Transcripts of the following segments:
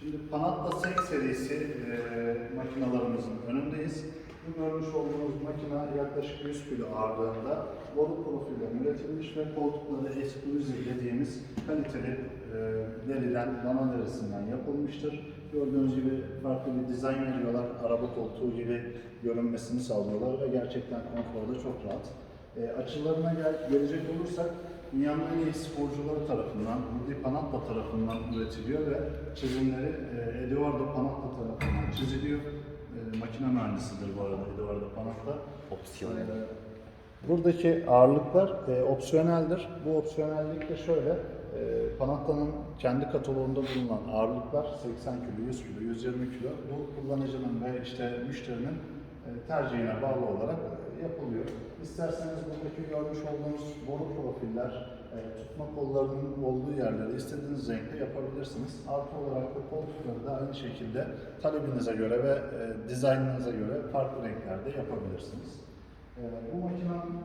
Şimdi Panatta Sek serisi e, makinalarımızın önündeyiz. Bu görmüş olduğunuz makina yaklaşık 100 kilo ağırlığında boru profilden üretilmiş ve koltukları eksklusif dediğimiz kaliteli e, deriden, dana derisinden yapılmıştır. Gördüğünüz gibi farklı bir dizayn veriyorlar. Araba koltuğu gibi görünmesini sağlıyorlar ve gerçekten konforda çok rahat. E, açılarına gel- gelecek olursak dünyanın en iyi sporcuları tarafından, Rudi Panatta tarafından üretiliyor ve çizimleri e, Eduardo Panatta tarafından çiziliyor. E, makine mühendisidir bu arada Eduardo Panatta. Opsiyonel. E, Buradaki ağırlıklar e, opsiyoneldir. Bu opsiyonellik de şöyle, e, Panatta'nın kendi kataloğunda bulunan ağırlıklar 80 kilo, 100 kilo, 120 kilo. Bu kullanıcının ve işte müşterinin e, tercihine bağlı olarak. İsterseniz buradaki görmüş olduğunuz boru profiller, e, tutma kollarının olduğu yerleri istediğiniz renkte yapabilirsiniz. Artı olarak da koltukları da aynı şekilde talebinize göre ve e, dizaynınıza göre farklı renklerde yapabilirsiniz. Ee, bu makinenin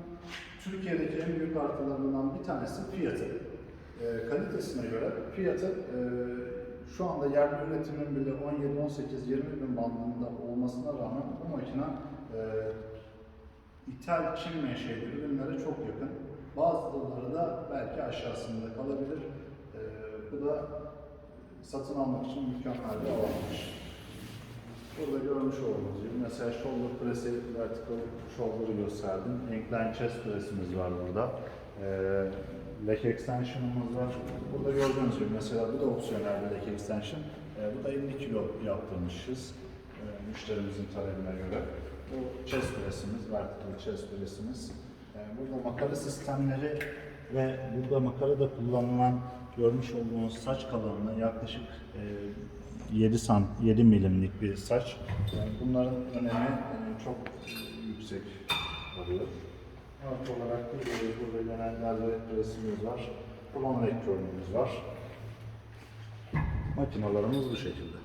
Türkiye'deki en büyük artılarından bir tanesi fiyatı. Ee, kalitesine göre fiyatı e, şu anda yerli üretimin bile 17, 18, 20 bin bandında olmasına rağmen bu makine e, ithal Çin menşeli ürünlere çok yakın. Bazıları da belki aşağısında kalabilir. Ee, bu da satın almak için mükemmel bir avantaj. Burada görmüş olduğunuz gibi mesela shoulder press'i, vertical shoulder'ı gösterdim. Incline chest press'imiz var burada. Ee, leg extension'ımız var. Burada gördüğünüz gibi mesela bu da opsiyonel bir leg extension. Ee, bu da 50 kilo yaptırmışız e, müşterimizin talebine göre. Bu chest press'imiz, vertical chest press'imiz. Ee, burada makara sistemleri ve burada makarada kullanılan görmüş olduğunuz saç kalınlığı yaklaşık e, 7 sant 7 milimlik bir saç. Bunların önemi e, çok yüksek oluyor. Artı olarak da e, burada genel lazer presimiz var. Klon vektörümüz var. Makinalarımız bu şekilde.